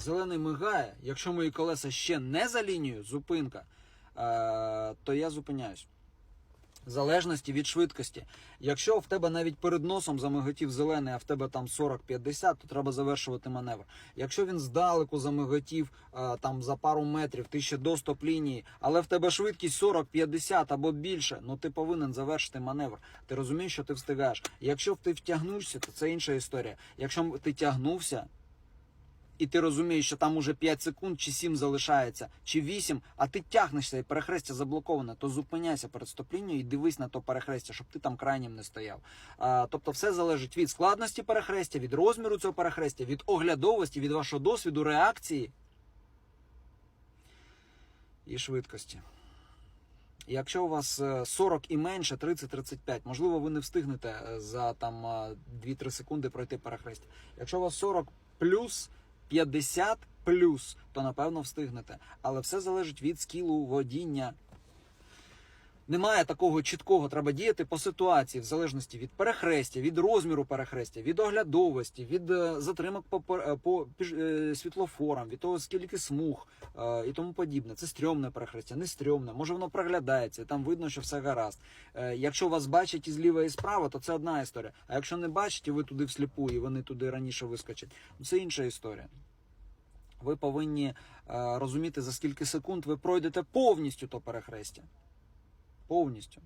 зелений мигає, якщо мої колеса ще не за лінією, зупинка, е, то я зупиняюсь. В залежності від швидкості. Якщо в тебе навіть перед носом замиготів зелений, а в тебе там 40-50, то треба завершувати маневр. Якщо він здалеку замиготів е, там за пару метрів, ти ще до стоп лінії, але в тебе швидкість 40-50 або більше, ну ти повинен завершити маневр. Ти розумієш, що ти встигаєш. Якщо ти втягнувся, то це інша історія. Якщо ти тягнувся, і ти розумієш, що там уже 5 секунд чи 7 залишається, чи 8, а ти тягнешся і перехрестя заблоковане, то зупиняйся перед стоп-лінією і дивись на то перехрестя, щоб ти там крайнім не стояв. А, тобто все залежить від складності перехрестя, від розміру цього перехрестя, від оглядовості, від вашого досвіду, реакції і швидкості. Якщо у вас е, 40 і менше, 30-35, можливо, ви не встигнете е, за там е, 2-3 секунди пройти перехрестя. Якщо у вас 40 плюс, 50 плюс, то напевно встигнете. Але все залежить від скілу водіння. Немає такого чіткого, треба діяти по ситуації, в залежності від перехрестя, від розміру перехрестя, від оглядовості, від е, затримок по, е, по е, світлофорам, від того, скільки смуг е, і тому подібне. Це стрьомне перехрестя, не стрьомне. Може воно проглядається, і там видно, що все гаразд. Е, якщо вас бачать і зліва, і справа, то це одна історія. А якщо не бачать, і ви туди всліпу, і вони туди раніше вискочать, ну, це інша історія. Ви повинні е, розуміти, за скільки секунд ви пройдете повністю то перехрестя. Повністю.